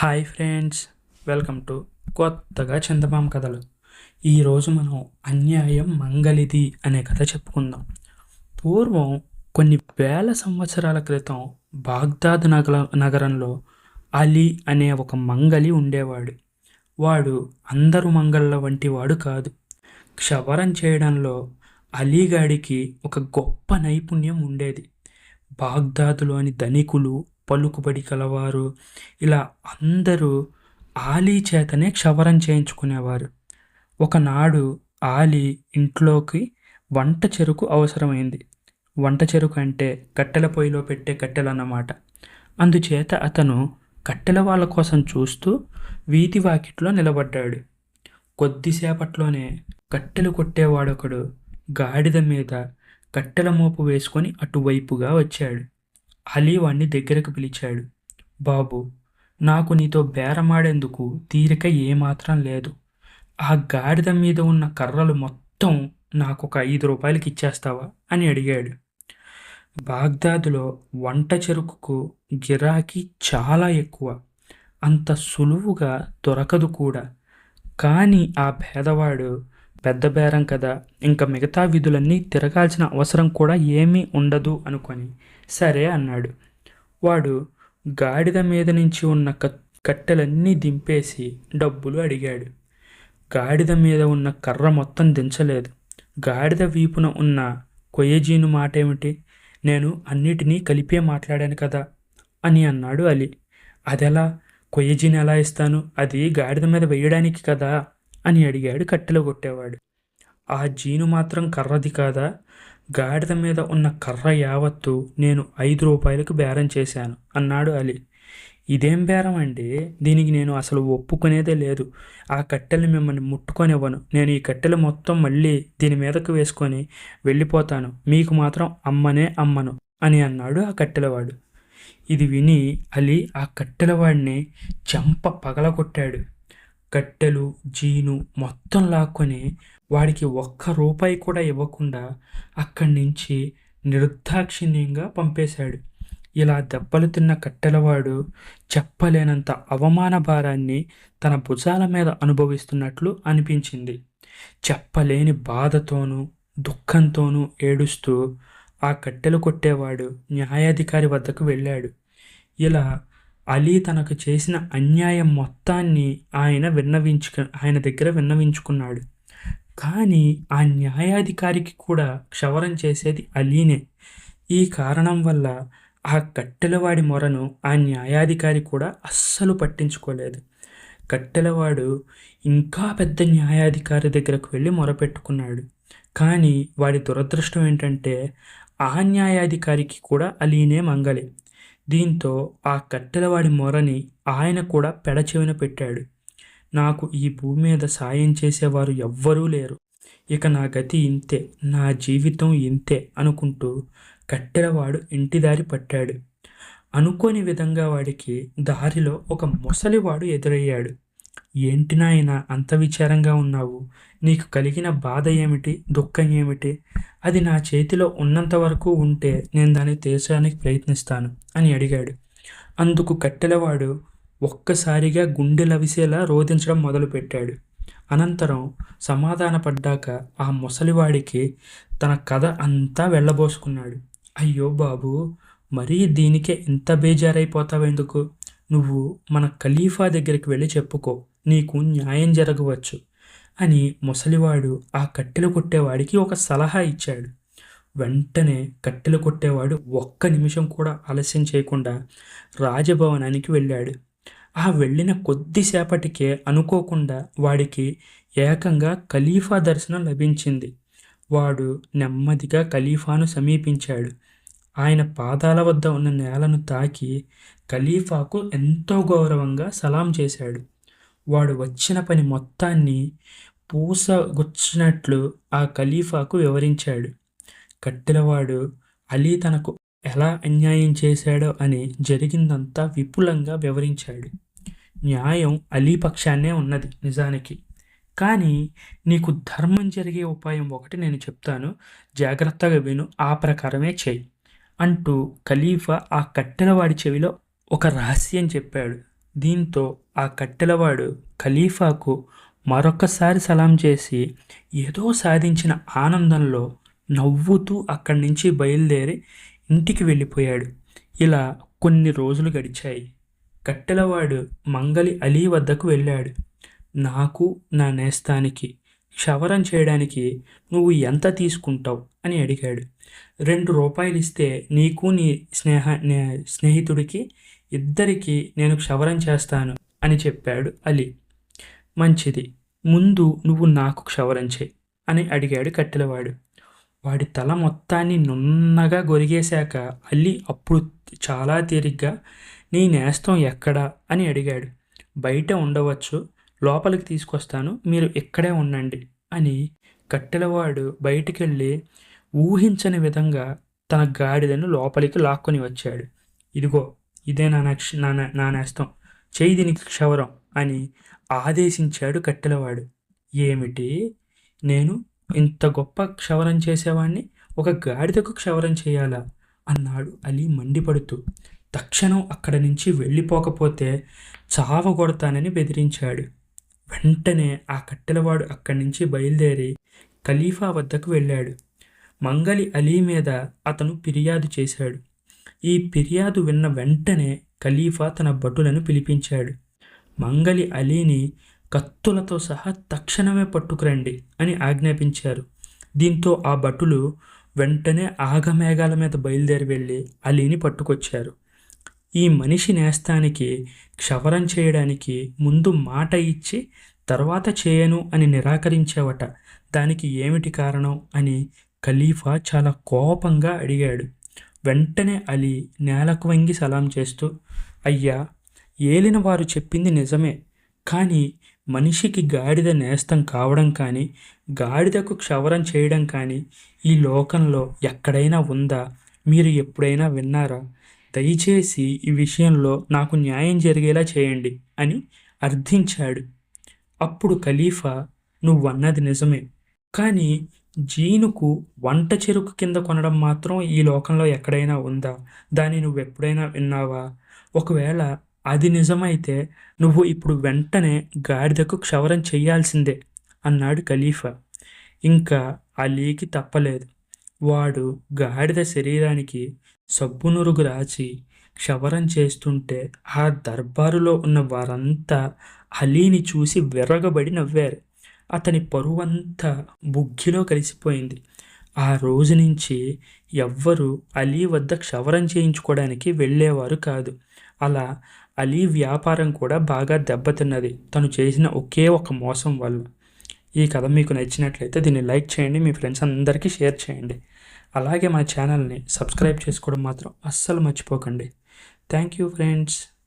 Hi friends welcome to కొత్తగా చందమామ కథలు. ఈరోజు మనం అన్యాయం మంగళిది అనే కథ చెప్పుకుందాం. పూర్వం కొన్ని వేల సంవత్సరాల క్రితం బాగ్దాద్ నగర నగరంలో అలీ అనే ఒక మంగలి ఉండేవాడు. వాడు అందరు మంగళ్ళ వంటి వాడు కాదు. క్షవరం చేయడంలో అలీగాడికి ఒక గొప్ప నైపుణ్యం ఉండేది. బాగ్దాదులోని ధనికులు పలుకుబడి కలవారు. ఇలా అందరూ ఆలీ చేతనే క్షవరం చేయించుకునేవారు. ఒకనాడు ఆలీ ఇంట్లోకి వంట చెరుకు అవసరమైంది. వంట చెరుకు అంటే కట్టెల పొయ్యిలో పెట్టే కట్టెలు అన్నమాట అందుచేత అతను కట్టెల వాళ్ళ కోసం చూస్తూ వీధి వాకిట్లో నిలబడ్డాడు. కొద్దిసేపట్లోనే కట్టెలు కొట్టేవాడొకడు గాడిద మీద కట్టెల మోపు వేసుకొని అటువైపుగా వచ్చాడు. అలీ వాణ్ణి దగ్గరకు పిలిచాడు. బాబు నాకు నీతో బేరమాడేందుకు తీరిక ఏమాత్రం లేదు. ఆ గాడిద మీద ఉన్న కర్రలు మొత్తం నాకు ఒక ఐదు రూపాయలకి ఇచ్చేస్తావా? అని అడిగాడు. బాగ్దాదులో వంట చెరుకుకు గిరాకీ చాలా ఎక్కువ. అంత సులువుగా దొరకదు కూడా. కానీ ఆ పేదవాడు పెద్ద బేరం కదా. ఇంకా మిగతా విధులన్నీ తిరగాల్సిన అవసరం కూడా ఏమీ ఉండదు అనుకొని. సరే అన్నాడు. వాడు గాడిద మీద నుంచి ఉన్న కట్టెలన్నీ దింపేసి డబ్బులు అడిగాడు. గాడిద మీద ఉన్న కర్ర మొత్తం దించలేదు. గాడిద వీపున ఉన్న కొయ్యజీను మాట ఏమిటి నేను అన్నిటినీ కలిపే మాట్లాడాను కదా అని అన్నాడు అలీ. అదెలా? కొయ్యజీని ఎలా ఇస్తాను? అది గాడిద మీద వేయడానికి కదా. అని అడిగాడు. కట్టెలు కొట్టేవాడు. ఆ జీను మాత్రం కర్రది కాదా? గాడిద మీద ఉన్న కర్ర యావత్తు నేను ఐదు రూపాయలకు బేరం చేశాను అన్నాడు అలీ. ఇదేం బేరం అండి? దీనికి నేను అసలు ఒప్పుకునేదే లేదు. ఆ కట్టెలు మిమ్మల్ని ముట్టుకొనివ్వను. నేను ఈ కట్టెలు మొత్తం మళ్ళీ దీని మీదకు వేసుకొని వెళ్ళిపోతాను. మీకు మాత్రం అమ్మనే అమ్మను అని అన్నాడు ఆ కట్టెలవాడు. ఇది విని అలీ ఆ కట్టెలవాడిని చెంప పగలగొట్టాడు. కట్టెలు జీను మొత్తం లాక్కొని వాడికి ఒక్క రూపాయి కూడా ఇవ్వకుండా అక్కడి నుంచి నిరుద్దాక్షిణ్యంగా పంపేశాడు. ఇలా దెబ్బలు తిన్న కట్టెలవాడు చెప్పలేనంత అవమాన భారాన్ని తన భుజాల మీద అనుభవిస్తున్నట్లు అనిపించింది. చెప్పలేని బాధతోనూ దుఃఖంతోనూ ఏడుస్తూ ఆ కట్టెలు కొట్టేవాడు న్యాయాధికారి వద్దకు వెళ్ళాడు. ఇలా అలీ తనకు చేసిన అన్యాయం మొత్తాన్ని ఆయన విన్నవించుకు ఆయన దగ్గర విన్నవించుకున్నాడు. కానీ ఆ న్యాయాధికారికి కూడా క్షవరం చేసేది అలీనే. ఈ కారణం వల్ల ఆ కట్టెలవాడి మొరను ఆ న్యాయాధికారి కూడా అస్సలు పట్టించుకోలేదు. కట్టెలవాడు ఇంకా పెద్ద న్యాయాధికారి దగ్గరకు వెళ్ళి మొరపెట్టుకున్నాడు కానీ వాడి దురదృష్టం ఏంటంటే ఆ న్యాయాధికారికి కూడా అలీనే మంగలి. దీంతో ఆ కట్టెలవాడి మొరని ఆయన కూడా పెడచెవిన పెట్టాడు. నాకు ఈ భూమి మీద సాయం చేసేవారు ఎవ్వరూ లేరు. ఇక నా గతి ఇంతే నా జీవితం ఇంతే అనుకుంటూ కట్టెలవాడు ఇంటిదారి పట్టాడు. అనుకోని విధంగా వాడికి దారిలో ఒక ముసలివాడు ఎదురయ్యాడు. ఏంటి నాయన అంత విచారంగా ఉన్నావు? నీకు కలిగిన బాధ ఏమిటి? దుఃఖం ఏమిటి? అది నా చేతిలో ఉన్నంత వరకు ఉంటే నేను దాన్ని తీర్చడానికి ప్రయత్నిస్తాను అని అడిగాడు. అందుకు కట్టెలవాడు ఒక్కసారిగా గుండెలవిసేలా రోధించడం మొదలుపెట్టాడు. అనంతరం సమాధానపడ్డాక ఆ ముసలివాడికి తన కథ అంతా వెళ్ళబోసుకున్నాడు. అయ్యో బాబు మరీ దీనికే ఇంత బేజారైపోతావెందుకు? నువ్వు మన ఖలీఫా దగ్గరికి వెళ్ళి చెప్పుకో. నీకు న్యాయం జరగవచ్చు అని ముసలివాడు ఆ కట్టెలు కొట్టేవాడికి ఒక సలహా ఇచ్చాడు. వెంటనే కట్టెలు కొట్టేవాడు ఒక్క నిమిషం కూడా ఆలస్యం చేయకుండా రాజభవనానికి వెళ్ళాడు. ఆ వెళ్ళిన కొద్దిసేపటికే అనుకోకుండా వాడికి ఏకంగా ఖలీఫా దర్శనం లభించింది. వాడు నెమ్మదిగా ఖలీఫాను సమీపించాడు. ఆయన పాదాల వద్ద ఉన్న నేలను తాకి ఖలీఫాకు ఎంతో గౌరవంగా సలాం చేశాడు. వాడు వచ్చిన పని మొత్తాన్ని పూసగుచ్చినట్లు ఆ ఖలీఫాకు వివరించాడు. కట్టెలవాడు అలీ తనకు ఎలా అన్యాయం చేశాడో అని జరిగిందంతా విపులంగా వివరించాడు. న్యాయం అలీ పక్షాన్నే ఉన్నది నిజానికి. కానీ నీకు ధర్మం జరిగే ఉపాయం ఒకటి నేను చెప్తాను. జాగ్రత్తగా విను ఆ ప్రకారమే చెయ్యి అంటూ ఖలీఫా ఆ కట్టెలవాడి చెవిలో ఒక రహస్యం చెప్పాడు. దీంతో ఆ కట్టెలవాడు ఖలీఫాకు మరొకసారి సలాం చేసి ఏదో సాధించిన ఆనందంలో నవ్వుతూ అక్కడి నుంచి బయలుదేరి ఇంటికి వెళ్ళిపోయాడు. ఇలా కొన్ని రోజులు గడిచాయి. కట్టెలవాడు మంగలి అలీ వద్దకు వెళ్ళాడు. నాకు నా నేస్తానికి క్షవరం చేయడానికి నువ్వు ఎంత తీసుకుంటావు? అని అడిగాడు. రెండు రూపాయలు ఇస్తే నీకు నీ స్నేహ నే- స్నేహితుడికి ఇద్దరికి నేను క్షవరం చేస్తాను అని చెప్పాడు అలీ. మంచిది ముందు నువ్వు నాకు క్షవరం చేయి అని అడిగాడు కట్టెలవాడు. వాడి తల మొత్తాన్ని నున్నగా గొరిగేశాక అల్లి అప్పుడు చాలా తేలిగ్గా నీ నేస్తం ఎక్కడా అని అడిగాడు. బయట ఉండవచ్చు లోపలికి తీసుకొస్తాను మీరు ఇక్కడే ఉండండి అని కట్టెలవాడు బయటికెళ్ళి ఊహించని విధంగా తన గాడిదను లోపలికి లాక్కొని వచ్చాడు. ఇదిగో ఇదే నా నక్ష నా నా- నేస్తం. చేయి దీనికి క్షవరం అని ఆదేశించాడు కట్టెలవాడు. ఏమిటి? నేను ఇంత గొప్ప క్షవరం చేసేవాణ్ణి? ఒక గాడిదకు క్షవరం చేయాలా? అన్నాడు అలీ మండిపడుతూ. తక్షణం అక్కడి నుంచి వెళ్ళిపోకపోతే చావగొడతానని బెదిరించాడు. వెంటనే ఆ కట్టెలవాడు అక్కడి నుంచి బయలుదేరి ఖలీఫా వద్దకు వెళ్ళాడు. మంగలి అలీ మీద అతను ఫిర్యాదు చేశాడు. ఈ ఫిర్యాదు విన్న వెంటనే ఖలీఫా తన భటులను పిలిపించాడు. మంగలి అలీని కత్తులతో సహా తక్షణమే పట్టుకురండి అని ఆజ్ఞాపించారు. దీంతో ఆ భటులు వెంటనే ఆగమేఘాల మీద బయలుదేరి వెళ్ళి అలీని పట్టుకొచ్చారు. ఈ మనిషి నేస్తానికి క్షవరం చేయడానికి ముందు మాట ఇచ్చి తర్వాత చేయను అని నిరాకరించేవట. దానికి ఏమిటి కారణం అని ఖలీఫా చాలా కోపంగా అడిగాడు. వెంటనే అలీ నేలకు వంగి సలాం చేస్తూ అయ్యా ఏలిన వారు చెప్పింది నిజమే. కానీ మనిషికి గాడిద నేస్తం కావడం కానీ గాడిదకు క్షవరం చేయడం కానీ ఈ లోకంలో ఎక్కడైనా ఉందా? మీరు ఎప్పుడైనా విన్నారా? దయచేసి ఈ విషయంలో నాకు న్యాయం జరిగేలా చేయండి అని అర్థించాడు. అప్పుడు ఖలీఫా నువ్వన్నది నిజమే. కానీ జీనుకు వంట చెరుకు కింద కొనడం మాత్రం ఈ లోకంలో ఎక్కడైనా ఉందా? దాన్ని నువ్వు ఎప్పుడైనా విన్నావా? ఒకవేళ అది నిజమైతే నువ్వు ఇప్పుడు వెంటనే గాడిదకు క్షవరం చేయాల్సిందే అన్నాడు ఖలీఫా. ఇంకా అలీకి తప్పలేదు. వాడు గాడిద శరీరానికి సబ్బునురుగు రాచి క్షవరం చేస్తుంటే ఆ దర్బారులో ఉన్న వారంతా అలీని చూసి విర్రగబడి నవ్వారు. అతని పరువంతా బుగ్గిలో కలిసిపోయింది. ఆ రోజు నుంచి ఎవ్వరూ అలీ వద్ద క్షవరం చేయించుకోవడానికి వెళ్ళేవారు కాదు. అలా అలీ వ్యాపారం కూడా బాగా దెబ్బతిన్నది. తను చేసిన ఒకే ఒక మోసం వల్ల. ఈ కథ మీకు నచ్చినట్లయితే దీన్ని లైక్ చేయండి మీ ఫ్రెండ్స్ అందరికీ షేర్ చేయండి. అలాగే మన ఛానల్ని సబ్స్క్రైబ్ చేసుకోవడం మాత్రం అస్సలు మర్చిపోకండి. Thank you friends.